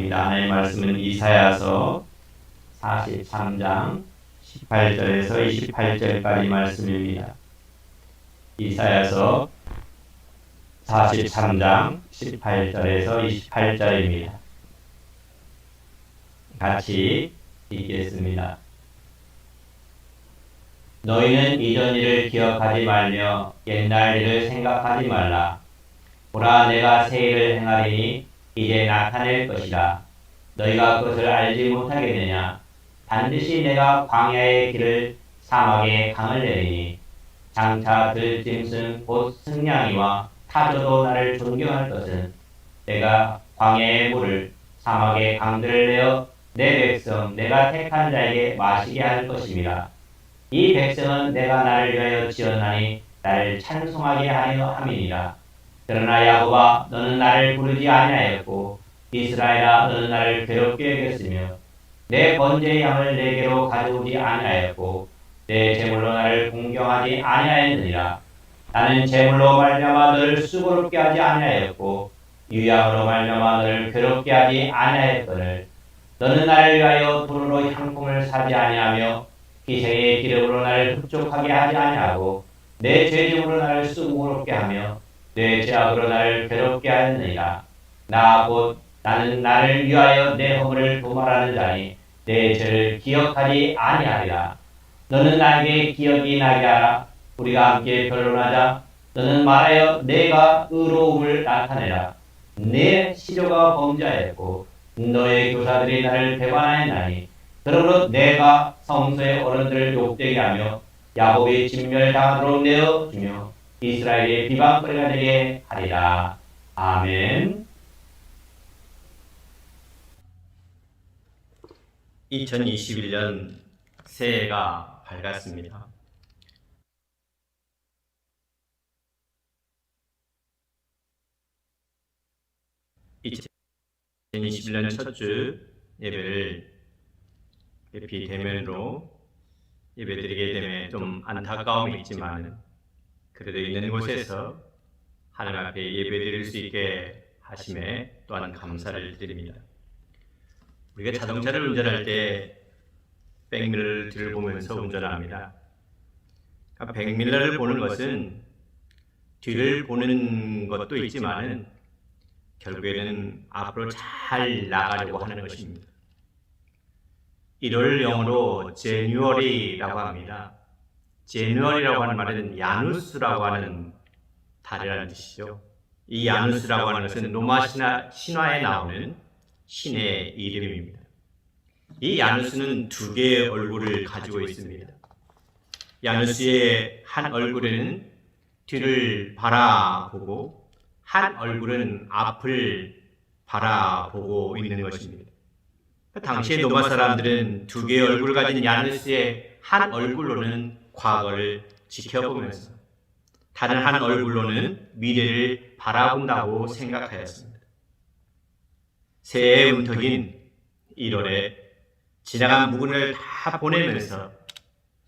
읽겠습니다. 하나님 말씀은 이사야서 43장 18절에서 28절까지 말씀입니다. 이사야서 43장 18절에서 28절입니다. 같이 읽겠습니다. 너희는 이전 일을 기억하지 말며 옛날 일을 생각하지 말라. 보라 내가 새 일을 행하리니 이제 나타낼 것이라. 너희가 그것을 알지 못하겠느냐? 반드시 내가 광야의 길을 사막에 강을 내리니 장차 들 짐승 곧 승냥이와 타조도 나를 존경할 것은 내가 광야의 물을 사막의 강들을 내어 내 백성 내가 택한 자에게 마시게 할 것입니다. 이 백성은 내가 나를 위하여 지었나니 나를 찬송하게 하려 함이니라. 그러나 야곱아 너는 나를 부르지 아니하였고 이스라엘아 너는 나를 괴롭게 여겼으며 내 번제의 양을 내게로 가져오지 아니하였고 내 제물로 나를 공경하지 아니하였느니라. 나는 제물로 말미암아 너를 수고롭게 하지 아니하였고 유양으로 말미암아 너를 괴롭게 하지 아니하였거늘 너는 나를 위하여 돈으로 향품을 사지 아니하며 희생의 기름으로 나를 흡족하게 하지 아니하고 내 죄짐으로 나를 수고롭게 하며 내 죄악으로 나를 괴롭게 하였느니라. 나 곧 나는 나를 위하여 내 허물을 도말하는 자니 내 죄를 기억하지 아니하리라. 너는 나에게 기억이 나게 하라. 우리가 함께 변론하자. 너는 말하여 내가 의로움을 나타내라. 내 시조가 범죄하였고 너의 교사들이 나를 배반하였나니 그러므로 내가 성소의 어른들을 욕되게 하며 야곱이 진멸당하도록 내어 주며 이스라엘의 비방거리가 되게 하리라. 아멘 2021년 새해가 밝았습니다. 이제 2021년 첫 주 예배를 예비 대면으로 예배드리게 됨에 좀 안타까움이 있지만 그래도 있는 곳에서 하나님 앞에 예배드릴 수 있게 하심에 또한 감사를 드립니다. 우리가 자동차를 운전할 때 백밀러를 뒤를 보면서 운전합니다. 그러니까 백밀러를 보는 것은 뒤를 보는 것도 있지만은 결국에는 앞으로 잘 나가려고 하는 것입니다. 이를 영어로 제뉴얼이라고 합니다. 제뉴얼이라고 하는 말은 야누스라고 하는 달이라는 뜻이죠. 이 야누스라고 하는 것은 로마 신화, 신화에 나오는 신의 이름입니다. 이 야누스는 두 개의 얼굴을 가지고 있습니다. 야누스의 한 얼굴에는 뒤를 바라보고 한 얼굴은 앞을 바라보고 있는 것입니다. 당시의 로마 사람들은 두 개의 얼굴을 가진 야누스의 한 얼굴로는 과거를 지켜보면서 다른 한 얼굴로는 미래를 바라본다고 생각하였습니다. 새해의 운턱인 1월에 지나간 무근을 다 보내면서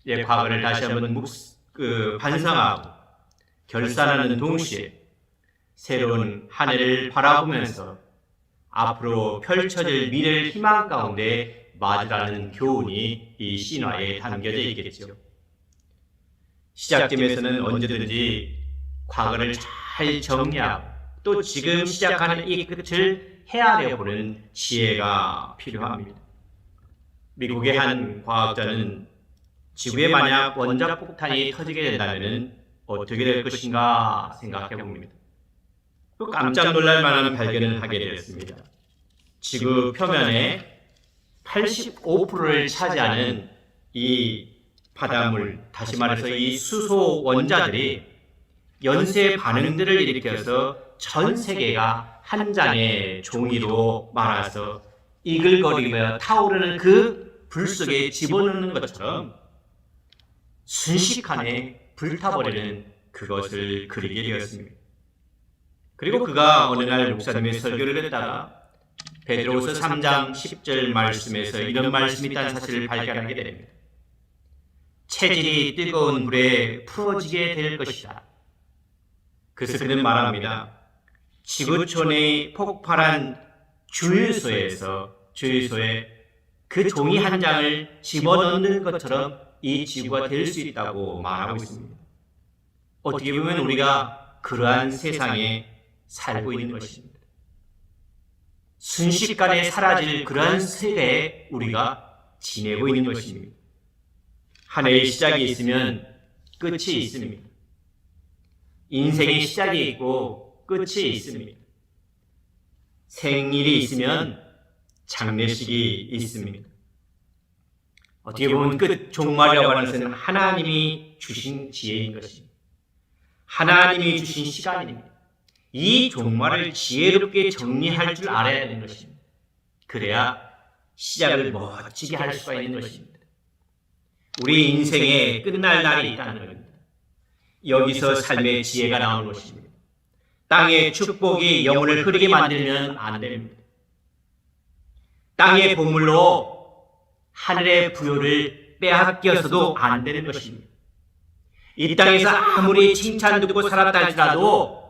예, 과거를 다시 한번 묵, 그, 반성하고 결산하는 동시에 새로운 한 해를 바라보면서 앞으로 펼쳐질 미래를 희망 가운데 맞으라는 교훈이 이 신화에 담겨져 있겠죠. 시작점에서는 언제든지 과거를 잘 정리하고 또 지금 시작하는 이 끝을 헤아려 보는 지혜가 필요합니다. 미국의 한 과학자는 지구에 만약 원자 폭탄이 터지게 된다면 어떻게 될 것인가 생각해 봅니다. 또 깜짝 놀랄 만한 발견을 하게 되었습니다. 지구 표면의 85%를 차지하는 이 바닷물, 다시 말해서 이 수소 원자들이 연쇄 반응들을 일으켜서 전 세계가 한 장의 종이로 말아서 이글거리며 타오르는 그 불 속에 집어넣는 것처럼 순식간에 불타버리는 그것을 그리게 되었습니다. 그리고 그가 어느 날 목사님의 설교를 듣다가 베드로후서 3장 10절 말씀에서 이런 말씀이 있다는 사실을 발견하게 됩니다. 체질이 뜨거운 물에 풀어지게 될 것이다. 그래서 그는 말합니다. 지구촌의 폭발한 주유소에서 주유소에 그 종이 한 장을 집어넣는 것처럼 이 지구가 될 수 있다고 말하고 있습니다. 어떻게 보면 우리가 그러한 세상에 살고 있는 것입니다. 순식간에 사라질 그러한 세대에 우리가 지내고 있는 것입니다. 한 해의 시작이 있으면 끝이 있습니다. 인생의 시작이 있고 끝이 있습니다. 생일이 있으면 장례식이 있습니다. 어떻게 보면 끝 종말이라고 하는 것은 하나님이 주신 지혜인 것입니다. 하나님이 주신 시간입니다. 이 종말을 지혜롭게 정리할 줄 알아야 되는 것입니다. 그래야 시작을 멋지게 할 수가 있는 것입니다. 우리 인생에 끝날 날이 있다는 겁니다. 여기서 삶의 지혜가 나오는 것입니다. 땅의 축복이 영혼을 흐르게 만들면 안 됩니다. 땅의 보물로 하늘의 부여를 빼앗겨서도 안 되는 것입니다. 이 땅에서 아무리 칭찬 듣고 살았다 할지라도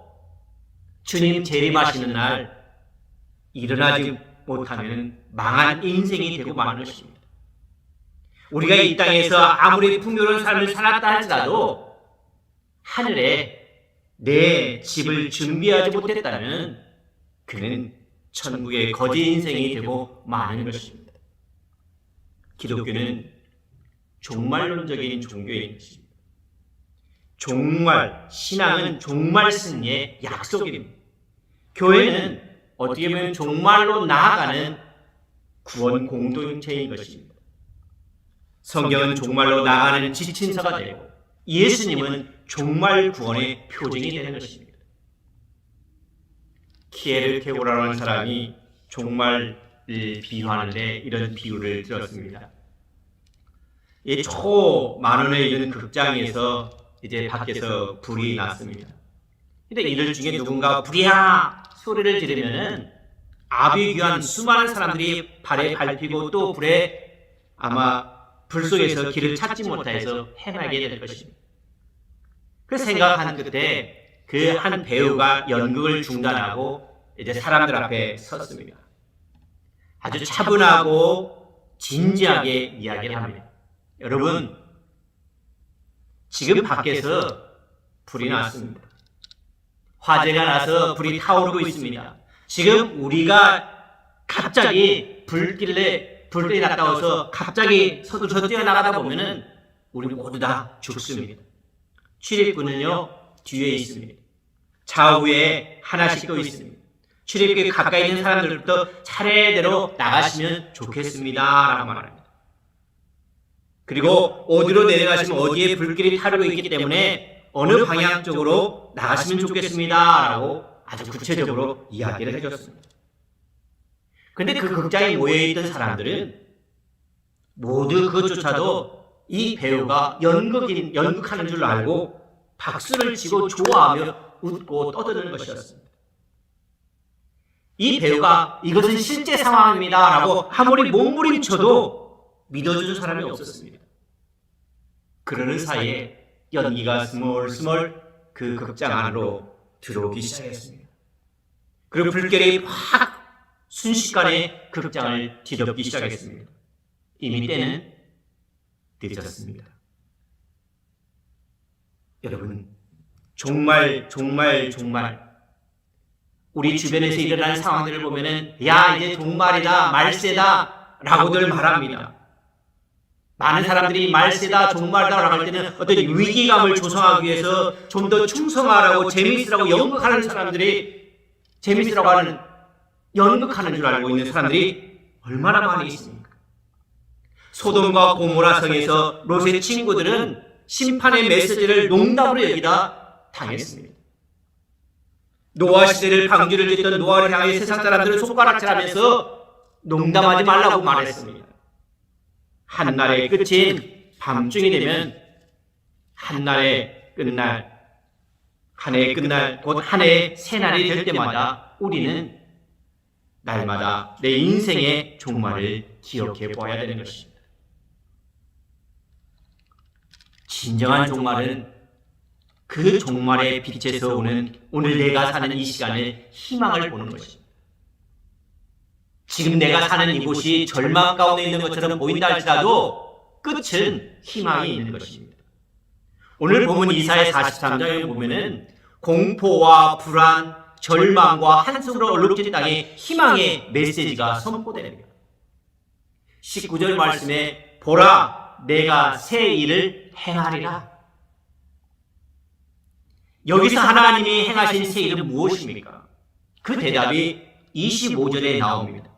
주님 재림하시는 날 일어나지 못하면 망한 인생이 되고 마는 것입니다. 우리가 이 땅에서 아무리 풍요로운 삶을 살았다 할지라도 하늘에 내 집을 준비하지 못했다면 그는 천국의 거지 인생이 되고 마는 것입니다. 기독교는 종말론적인 종교인 것입니다. 종말, 신앙은 종말 승리의 약속입니다. 교회는 어떻게 보면 종말로 나아가는 구원 공동체인 것입니다. 성경은 종말로 나아가는 지친서가 되고 예수님은 종말 구원의 표징이 되는 것입니다. 키에르 케고라는 사람이 종말을 비유하는데 이런 비유를 들었습니다. 이 초 만 원에 이른 극장에서 이제 밖에서 불이 났습니다. 근데 이들 중에 누군가 불이야 소리를 지르면은 아비 귀한 수많은 사람들이 발에 밟히고 또 불에 아마 불 속에서 길을 찾지 못해서 행하게 될 것입니다. 그 생각한 끝에 그한 배우가 연극을 중단하고 이제 사람들 앞에 섰습니다. 아주 차분하고 진지하게 이야기를 합니다. 여러분, 지금 밖에서 불이 났습니다. 화재가 나서 불이 타오르고 있습니다. 지금 우리가 갑자기 불길래 불길이 나타나서 갑자기 서둘러 뛰어나가다 보면은 우리 모두 다 죽습니다. 출입구는요 뒤에 있습니다. 좌우에 하나씩 또 있습니다. 출입구에 가까이 있는 사람들부터 차례대로 나가시면 좋겠습니다라고 말합니다. 그리고 어디로 내려가시면 어디에 불길이 타르고 있기 때문에 어느 방향 쪽으로 나가시면 좋겠습니다라고 아주 구체적으로 이야기를 해줬습니다. 근데 그 극장에 모여있던 사람들은 모두 그것조차도 이 배우가 연극인, 연극하는 줄 알고 박수를 치고 좋아하며 웃고 떠드는 것이었습니다. 이 배우가 이것은 실제 상황입니다. 라고 아무리 몸부림쳐도 믿어주는 사람이 없었습니다. 그러는 사이에 연기가 스멀스멀 그 극장 안으로 들어오기 시작했습니다. 그리고 불길이 확 순식간에 극장을 뒤덮기 시작했습니다. 이미 때는 늦었습니다. 여러분, 정말 정말 정말 우리 주변에서 일어나는 상황들을 보면은 야 이제 종말이다 말세다 라고들 말합니다. 많은 사람들이 말세다 종말다라고 할 때는 어떤 위기감을 조성하기 위해서 좀 더 충성하라고 재미있으라고 연극하는 사람들이 재미있으라고 하는 연극하는 줄 알고 있는 사람들이 얼마나 많이 있습니까? 소돔과 고모라 성에서 롯의 친구들은 심판의 메시지를 농담으로 여기다 당했습니다. 노아 시대를 방주를 짓던 노아를 향해 세상 사람들은 손가락질하면서 농담하지 말라고 말했습니다. 한날의 끝인 밤중이 되면 한날의 끝날, 한 해의 끝날, 곧 한 해의 새날이 될 때마다 우리는 날마다 내 인생의 종말을 기억해 보아야 되는 것입니다. 진정한 종말은 그 종말의 빛에서 오는 오늘 내가 사는 이 시간을 희망을 보는 것입니다. 지금 내가 사는 이곳이 절망 가운데 있는 것처럼 보인다 할지라도 끝은 희망이 있는 것입니다. 오늘 보면 이사의 43장에 보면은 공포와 불안, 절망과 한숨으로 얼룩진 땅에 희망의 메시지가 선포됩니다. 19절 말씀에 보라 내가 새 일을 행하리라. 여기서 하나님이 행하신 새 일은 무엇입니까? 그 대답이 25절에 나옵니다.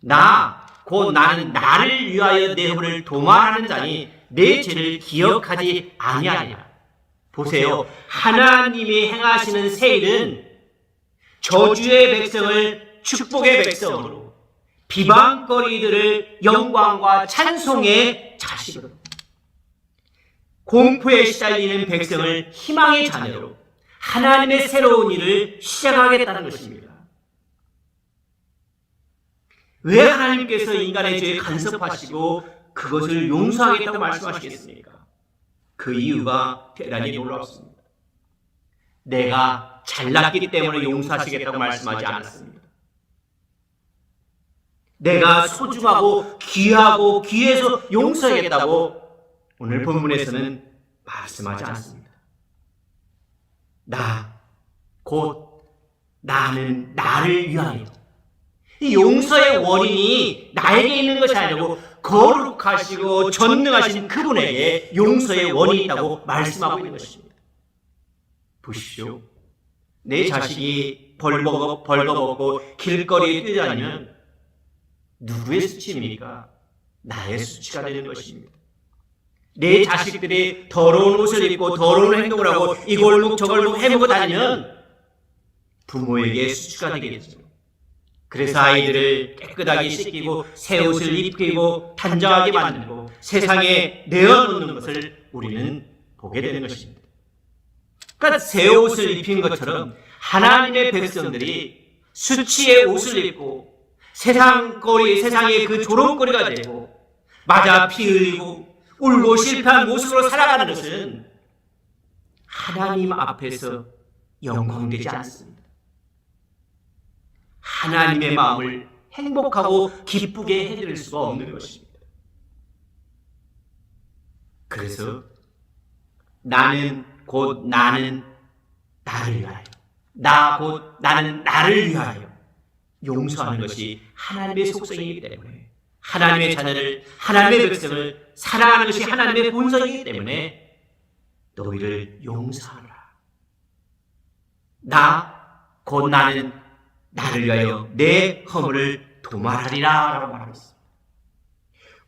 나, 곧 나는 나를 위하여 내 혼을 도말하는 자니 내 죄를 기억하지 아니하리라. 보세요. 하나님이 행하시는 새 일은 저주의 백성을 축복의 백성으로 비방거리들을 영광과 찬송의 자식으로 공포에 시달리는 백성을 희망의 자녀로 하나님의 새로운 일을 시작하겠다는 것입니다. 왜 하나님께서 인간의 죄에 간섭하시고 그것을 용서하겠다고 말씀하시겠습니까? 그 이유가 대단히 놀랍습니다. 내가 잘났기 때문에 용서하시겠다고 말씀하지 않았습니다. 내가 소중하고 귀하고 귀해서 용서하겠다고 오늘 본문에서는 말씀하지 않습니다. 나, 곧 나는 나를 위하여. 이 용서의 원인이 나에게 있는 것이 아니고 거룩하시고 전능하신 그분에게 용서의 원인이 있다고 말씀하고 있는 것입니다. 보십시오. 내 자식이 벌거벗, 벌거벗고 길거리에 뛰다니면 누구의 수치입니까? 나의 수치가 되는 것입니다. 내 자식들이 더러운 옷을 입고 더러운 행동을 하고 이 골목 저 골목 해먹고 다니면 부모에게 수치가 되겠죠. 그래서 아이들을 깨끗하게 씻기고 새 옷을 입히고 단정하게 만들고 세상에 내어놓는 것을 우리는 보게 되는 것입니다. 그러니까 새 옷을 입힌 것처럼 하나님의 백성들이 수치의 옷을 입고 세상 거리, 세상의 그 조롱거리가 되고 맞아 피 흘리고 울고 실패한 모습으로 살아가는 것은 하나님 앞에서 영광되지 않습니다. 하나님의 마음을 행복하고 기쁘게 해드릴 수가 없는 것입니다. 그래서 나는 곧 나는 나를 위하여 나 곧 나는 나를 위하여 용서하는 것이 하나님의 속성이기 때문에 하나님의 자녀를 하나님의 백성을 사랑하는 것이 하나님의 본성이기 때문에 너희를 용서하라. 나 곧 나는 나를 위하여 내 허물을 도말하리라 라고 말하고 있습니다.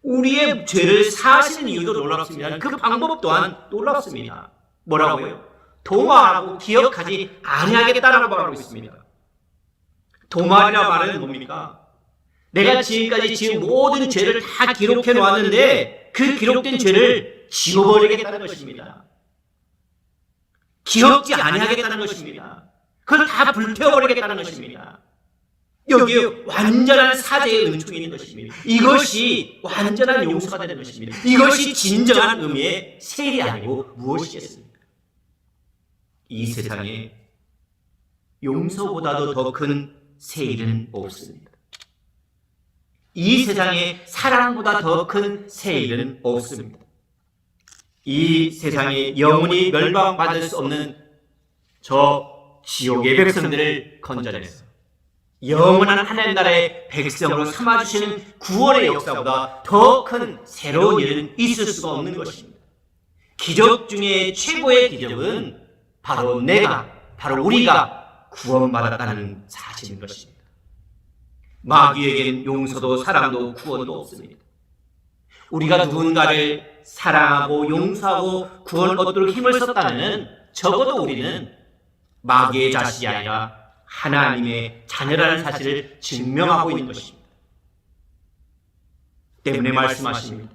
우리의 죄를 사시는 이유도 놀랍습니다. 그 방법 또한 놀랍습니다. 뭐라고요? 도말하고 기억하지 아니하겠다라고 말하고 있습니다. 도말이라 말은 뭡니까? 내가 지금까지 지은 모든 죄를 다 기록해 놓았는데 그 기록된 죄를 지워버리겠다는 것입니다. 기억지 아니하겠다는 것입니다. 그걸 다 불태워버리겠다는 것입니다. 여기에 완전한 사죄의 은총이 있는 것입니다. 이것이 완전한 용서가 되는 것입니다. 이것이 진정한 의미의 세일이 아니고 무엇이겠습니까? 이 세상에 용서보다도 더 큰 세일은 없습니다. 이 세상에 사랑보다 더 큰 세일은 없습니다. 이 세상에 영원히 멸망받을 수 없는 저 지옥의 백성들을 건져내서 영원한 하나님 나라의 백성으로 삼아주시는 구원의 역사보다 더 큰 새로운 일은 있을 수가 없는 것입니다. 기적 중에 최고의 기적은 바로 내가, 바로 우리가 구원받았다는 사실인 것입니다. 마귀에겐 용서도 사랑도 구원도 없습니다. 우리가 누군가를 사랑하고 용서하고 구원 얻도록 힘을 썼다면 적어도 우리는 마귀의 자식이 아니라 하나님의 자녀라는 사실을 증명하고 있는 것입니다. 때문에 말씀하십니다.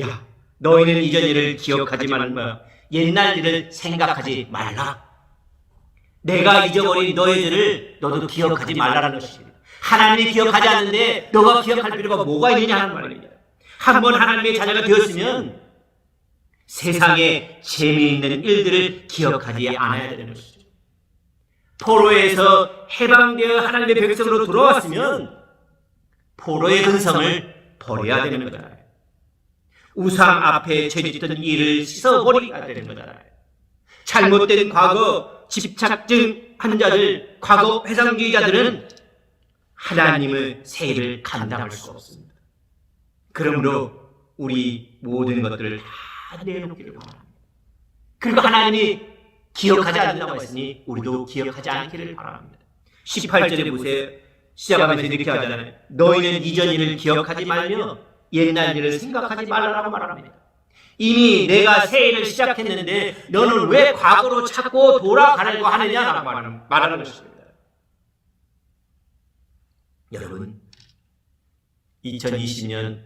야, 너희는 이전 일을 기억하지 말라. 옛날 일을 생각하지 말라. 내가 잊어버린 너희들을 너도 기억하지 말라는 것입니다. 하나님이 기억하지 않는데 너가 기억할 필요가 뭐가 있느냐 하는 말입니다. 한 번 하나님의 자녀가 되었으면 세상에 재미있는 일들을 기억하지 않아야 되는 것이죠. 포로에서 해방되어 하나님의 백성으로 돌아왔으면 포로의 근성을 버려야 되는 거잖아요. 우상 앞에 죄짓던 일을 씻어버려야 되는 거잖아요. 잘못된 과거 집착증 환자들, 과거 회상주의자들은 하나님의 세를 감당할 수 없습니다. 그러므로 우리 모든 것들을 다 내놓기를 바랍니다. 그리고 하나님이 기억하지 않는다고 했으니 우리도 기억하지 않기를 바랍니다. 18절에 보세요. 시작하면서 이렇게 하잖아요. 너희는 이전 일을 기억하지 말며 옛날 일을 생각하지 말라라고 말합니다. 이미 내가 새 일을 시작했는데 너는 왜 과거로 찾고 돌아가려고 하느냐라고 말하는, 말하는 것입니다. 여러분, 2020년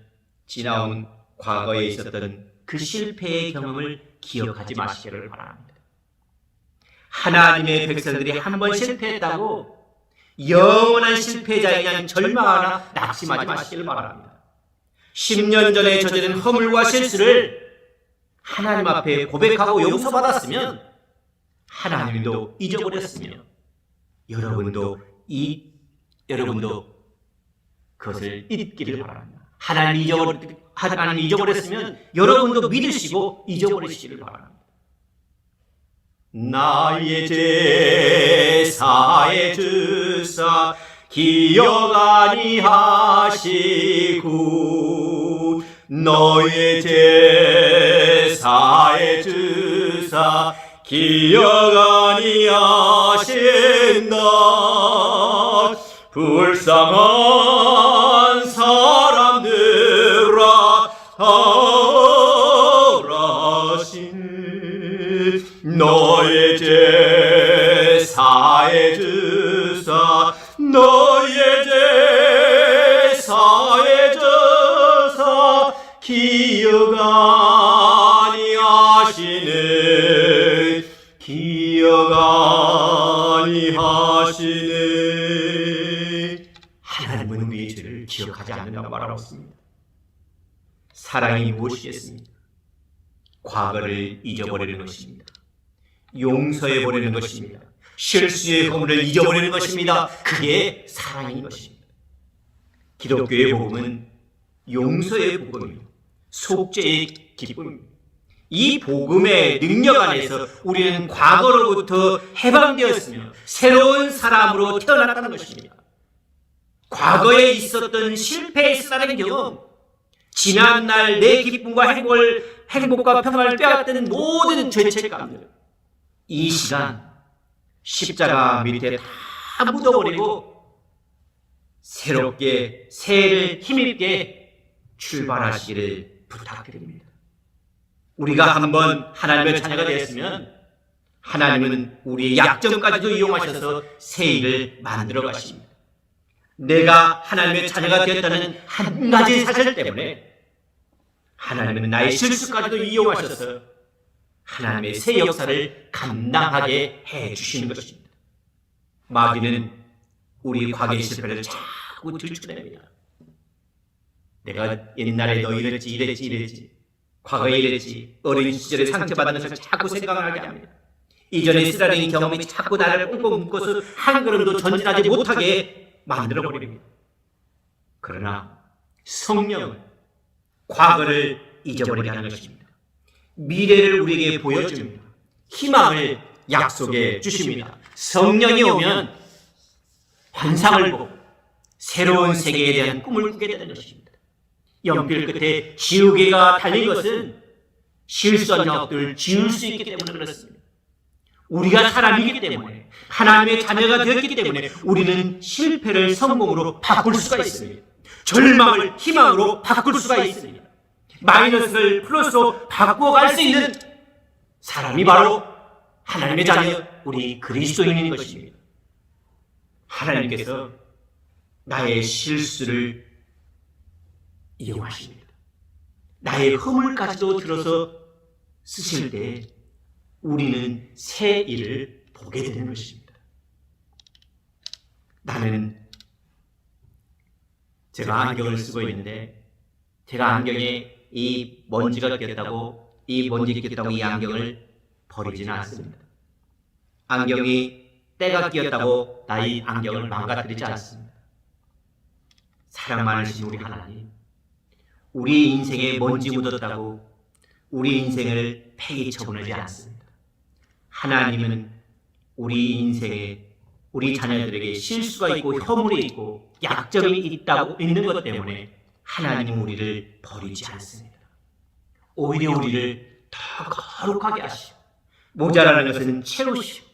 지나온 과거에 있었던 그 실패의 경험을 기억하지 마시기를 바랍니다. 하나님의 백성들이 한 번 실패했다고 영원한 실패자에 대한 절망하나 낙심하지 마시기를 바랍니다. 10년 전에 저지른 허물과 실수를 하나님 앞에 고백하고 용서받았으면 하나님도 잊어버렸으며 여러분도 이 여러분도 그것을 잊기를 바랍니다. 하나님 잊어버 하나님 잊어버렸으면 여러분도 믿으시고 잊어버리시기를 바랍니다. 나의 제사의 주사 기억 아니 하시고 너의 제사의 주사 기억 아니하신다. 불쌍한 사람들아 하라신 너의 제 죄를 기억하지 않는다고 말하고 있습니다 사랑이 무엇이겠습니까? 과거를 잊어버리는 것입니다. 용서해버리는 것입니다. 실수의 허물을 잊어버리는 것입니다. 그게 사랑인 것입니다. 기독교의 복음은 용서의 복음이요. 속죄의 기쁨입니다. 이 복음의 능력 안에서 우리는 과거로부터 해방되었으며 새로운 사람으로 태어났다는 것입니다. 과거에 있었던 실패의 쓰라는 경험, 지난날 내 기쁨과 행복을, 행복과 평안을 빼앗던 모든 죄책감들, 이 시간 십자가 밑에 다 묻어버리고 새롭게 새해를 힘있게 출발하시기를 부탁드립니다. 우리가 한번 하나님의 자녀가 되었으면 하나님은 우리의 약점까지도 이용하셔서 새 일을 만들어 가십니다. 내가 하나님의 자녀가 되었다는 한 가지 사실 때문에 하나님은 나의 실수까지도 이용하셔서 하나님의 새 역사를 감당하게 해 주시는 것입니다. 마귀는 우리 과거의 실패를 자꾸 들추냅니다. 내가 옛날에 너 이랬지 이랬지 이랬지 과거에 이랬지 어린 시절에 상처받은 것을 자꾸 생각하게 합니다. 이전에 쓰라린 경험이 자꾸 나를 꽁꽁 묶어서 한 걸음도 전진하지 못하게 만들어버립니다. 그러나 성령은 과거를 잊어버리게 하는 것입니다. 미래를 우리에게 보여줍니다. 희망을 약속해 주십니다. 성령이 오면 환상을 보고 새로운 세계에 대한 꿈을 꾸게 되는 것입니다. 연필 끝에 지우개가 달린 것은 실수한 적들 지울 수 있기 때문에 그렇습니다. 우리가 사람이기 때문에 하나님의 자녀가 되었기 때문에 우리는 실패를 성공으로 바꿀 수가 있습니다. 절망을 희망으로 바꿀 수가 있습니다. 마이너스를 플러스로 바꿔갈 수 있는 사람이 바로 하나님의 자녀 우리 그리스도인인 것입니다. 하나님께서 나의 실수를 이용하십니다. 나의 허물까지도 들어서 쓰실 때 우리는 새 일을 보게 되는 것입니다. 나는 제가 안경을 쓰고 있는데 제가 안경에 이 먼지가 꼈다고 이 먼지 꼈다고 이 안경을 버리지는 않습니다. 안경이 때가 끼었다고 나의 안경을 망가뜨리지 않습니다. 사랑 많으신 우리 하나님, 우리 인생에 먼지 묻었다고 우리 인생을 폐기쳐 보내지 않습니다. 하나님은 우리 인생에 우리 자녀들에게 실수가 있고 허물이 있고 약점이 있다고 있는 것 때문에 하나님은 우리를 버리지 않습니다. 오히려 우리를 더 거룩하게 하시고 모자라는 것은 채우시고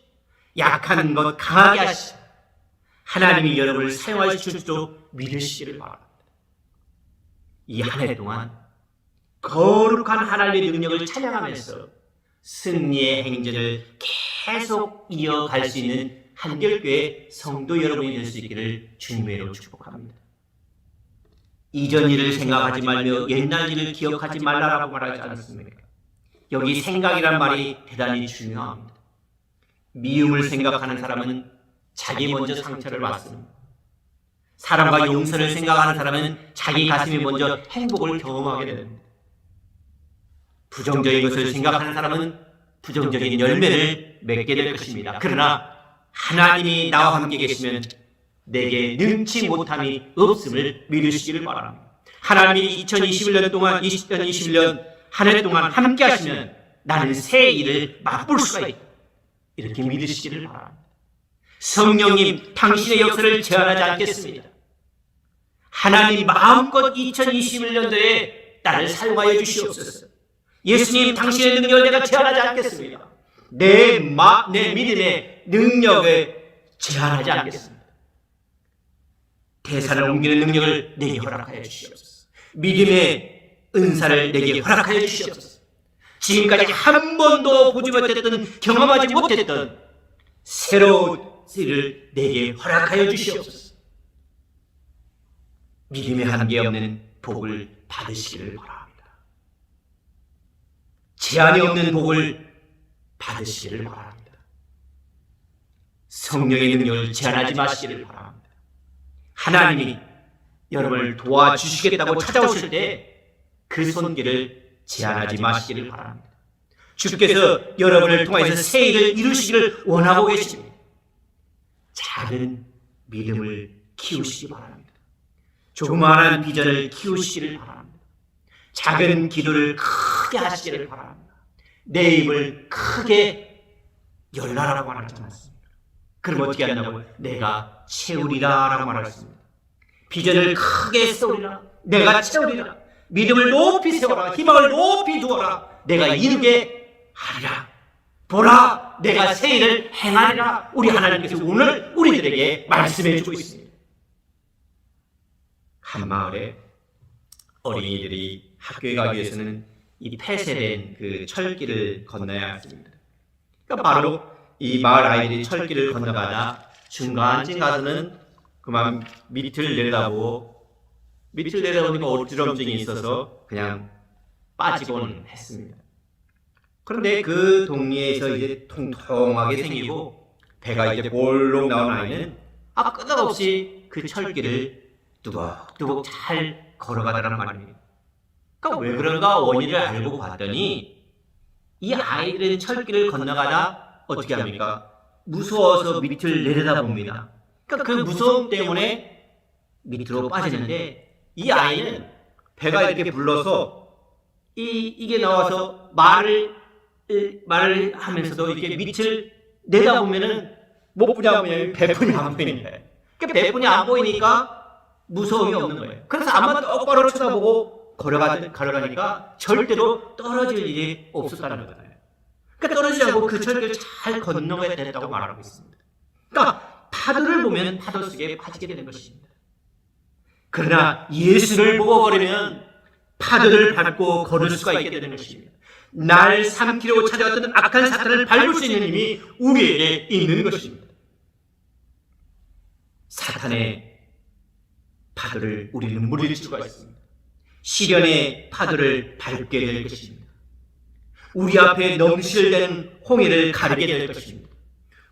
약한 것 강하게 하시고 하나님이 여러분을 사용하실 줄 믿으시기를 바랍니다. 이 한 해 동안 거룩한 하나님의 능력을 찬양하면서 승리의 행전을 계속 이어갈 수 있는 한결교회 성도 여러분이 될 수 있기를 주님의 이름으로 축복합니다. 이전 일을 생각하지 말며 옛날 일을 기억하지 말라라고 말하지 않았습니까? 여기 생각이란 말이 대단히 중요합니다. 미움을 생각하는 사람은 자기 먼저 상처를 받습니다. 사람과 용서를 생각하는 사람은 자기 가슴이 먼저 행복을 경험하게 됩니다. 부정적인 것을 생각하는 사람은 부정적인 열매를 맺게 될 것입니다. 그러나 하나님이 나와 함께 계시면 내게 능치 못함이 없음을 믿으시기를 바랍니다. 하나님이 2021년 동안 2021년 한 해 동안 함께 하시면 나는 새 일을 맛볼 수가 있다. 이렇게 믿으시기를 바랍니다. 성령님, 당신의 역사를 제한하지 않겠습니다. 하나님 마음껏 2021년도에 나를 사용하여 주시옵소서. 예수님, 당신의 능력을 내가 제한하지 않겠습니다. 내, 마, 내 믿음의 능력을 제한하지 않겠습니다. 대산을 옮기는 능력을 내게 허락하여 주시옵소서. 믿음의 은사를 내게 허락하여 주시옵소서. 지금까지 한 번도 보지 못했던 경험하지 못했던 새로운 일을 내게 허락하여 주시옵소서. 믿음의 한계 없는 복을 받으시기를 바랍니다. 제한이 없는 복을 받으시기를 바랍니다. 성령의 능력을 제한하지 마시기를 바랍니다. 하나님이 여러분을 도와주시겠다고 찾아오실 때 그 손길을 제한하지 마시기를 바랍니다. 주께서 여러분을 통해서 새 일을 이루시기를 원하고 계십니다. 작은 믿음을 키우시기 바랍니다. 조그마한 비전을 키우시기를 바랍니다. 작은 기도를 크게 하시기를 바랍니다. 내 입을 크게 열라라고 말하지 않았습니다. 그럼 어떻게 한다고? 내가 채우리라 라고 말했습니다. 비전을 크게 세우리라. 내가 채우리라. 믿음을 높이 세워라. 희망을 높이 두어라. 내가 이루게 하리라. 보라, 내가 새 일을 행하리라. 우리 하나님께서 오늘 우리들에게 말씀해 주고 있습니다. 한 마을에 어린이들이 학교에 가기 위해서는 이 폐쇄된 그 철길을 건너야 했습니다. 그러니까 바로 이 마을 아이들이 철길을 건너가다 중간쯤 가서는 그만 밑을 내려다보고 밑을 내려다보니까 어지럼증이 있어서 그냥 빠지곤 했습니다. 그런데 그 동네에서 이제 통통하게 생기고 배가 이제 볼록 나온 아이는 아 끄떡없이 그 철길을 뚜벅뚜벅 잘 걸어가더란 말입니다. 그러니까 왜 그런가 원인을 알고 봤더니 이 아이들은 철길을 건너가다 어떻게 합니까? 무서워서 밑을 내려다봅니다. 그러니까 그 무서움 때문에 밑으로 빠지는데 이 아이는 배가 이렇게 불러서 이 이게 나와서 말을 이, 말을 하면서도 이렇게 밑을 내다보면은 못 보냐면 배분이 안 보이니까. 그러니까 배분이 안 보이니까 무서움이 없는 거예요. 그래서 아마 똑바로 쳐다보고 걸어가, 걸어가니까 절대로 떨어질 일이 없었다는 거예요. 그러니까 떨어지지 않고 그 철길을 잘 건너가야 됐다고 말하고 있습니다. 그러니까 파도를 보면 파도 속에 빠지게 되는 것입니다. 그러나 예수를 먹어버리면 파도를 밟고 걸을 수가 있게 되는 것입니다. 날 삼키려고 찾아왔던 악한 사탄을 밟을 수 있는 힘이 우리에게 있는 것입니다. 사탄의 파도를 우리는 물릴 수가 있습니다. 시련의 파도를 밟게 될 것입니다. 우리 앞에 넘실대는 홍해를 가르게 될 것입니다.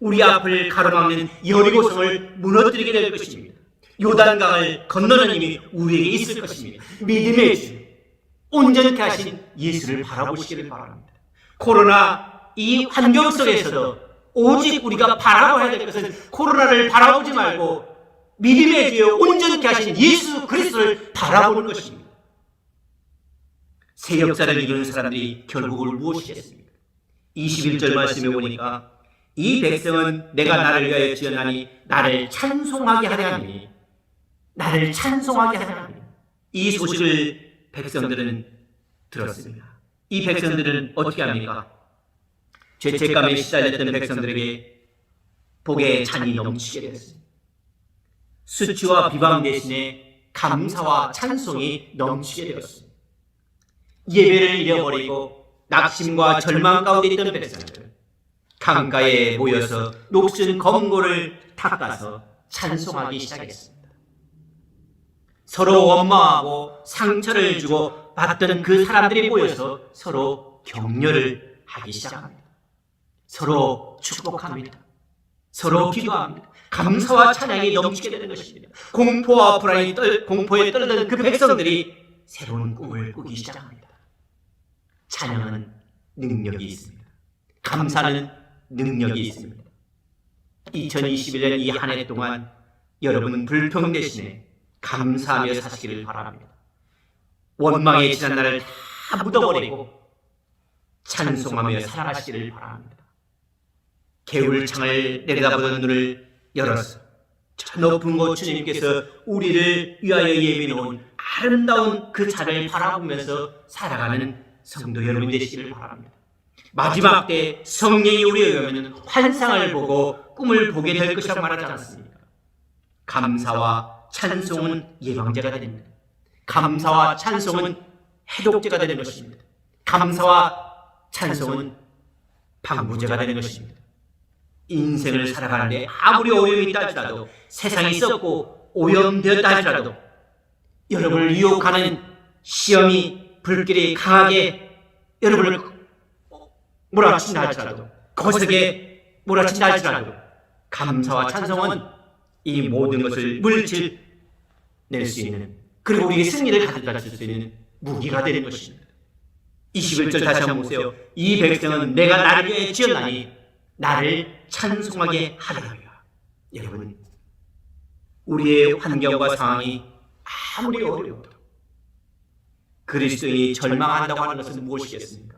우리 앞을 가로막는 여리고성을 무너뜨리게 될 것입니다. 요단강을 건너는 힘이 우리에게 있을 것입니다. 믿음의 주, 온전케 하신 예수를 바라보시기를 바랍니다. 코로나 이 환경 속에서도 오직 우리가 바라봐야 될 것은 코로나를 바라보지 말고 믿음의 주여 온전케 하신 예수 그리스도를 바라보는 것입니다. 새 역사를 이루는 사람들이 결국을 무엇이 했습니까? 21절 말씀에 보니까 이 백성은 내가 나를 위하여 지어나니 나를 찬송하게 하려 하니 나를 찬송하게 하려 하니 이 소식을 백성들은 들었습니다. 이 백성들은 어떻게 합니까? 죄책감에 시달렸던 백성들에게 복의 잔이 넘치게 되었습니다. 수치와 비방 대신에 감사와 찬송이 넘치게 되었습니다. 예배를 잃어버리고 낙심과 절망 가운데 있던 백성들 강가에 모여서 녹슨 검고를 닦아서 찬송하기 시작했습니다. 서로 원망하고 상처를 주고 받던 그 사람들이 모여서 서로 격려를 하기 시작합니다. 서로 축복합니다. 서로 기도합니다. 감사와 찬양이 넘치게 되는 것입니다. 공포와 불안이 떨, 공포에 떨던 그 백성들이 새로운 꿈을 꾸기 시작합니다. 찬양은 능력이 있습니다. 감사는 능력이 있습니다. 2021년 이 한 해 동안 여러분 불평 대신에 감사하며 사시기를 바랍니다. 원망의 지난 날을 다 묻어버리고 찬송하며 살아가시기를 바랍니다. 개울창을 내려다보는 눈을 열어서 저 높은 곳 주님께서 우리를 위하여 예비해 놓은 아름다운 그 자를 바라보면서 살아가는 성도 여러분 되시기를 바랍니다. 마지막 때 성령이 우리에 오면 환상을 보고 꿈을 보게 될 것이라고 말하지 않습니까? 감사와 찬송은 예방제가 됩니다. 감사와 찬송은 해독제가 되는 것입니다. 감사와 찬송은 방부제가 되는 것입니다. 인생을 살아가는데 아무리 오염이 있다 할지라도 세상이 썩고 오염되었다 할지라도 여러분을 유혹하는 시험이 불길이 강하게 여러분을 몰아친다 할지라도 거세게 몰아친다 할지라도 감사와 찬송은 이 모든 것을 물질 낼 수 있는 그리고 우리에게 승리를 가져다 줄 수 있는 무기가 되는 것입니다. 21절 다시 한번 보세요. 이 백성은 내가 나를 위해 지었나니 나를 찬송하게 하리라. 여러분, 우리의 환경과 상황이 아무리 어려워도 그리스도인이 절망한다고 하는 것은 무엇이겠습니까?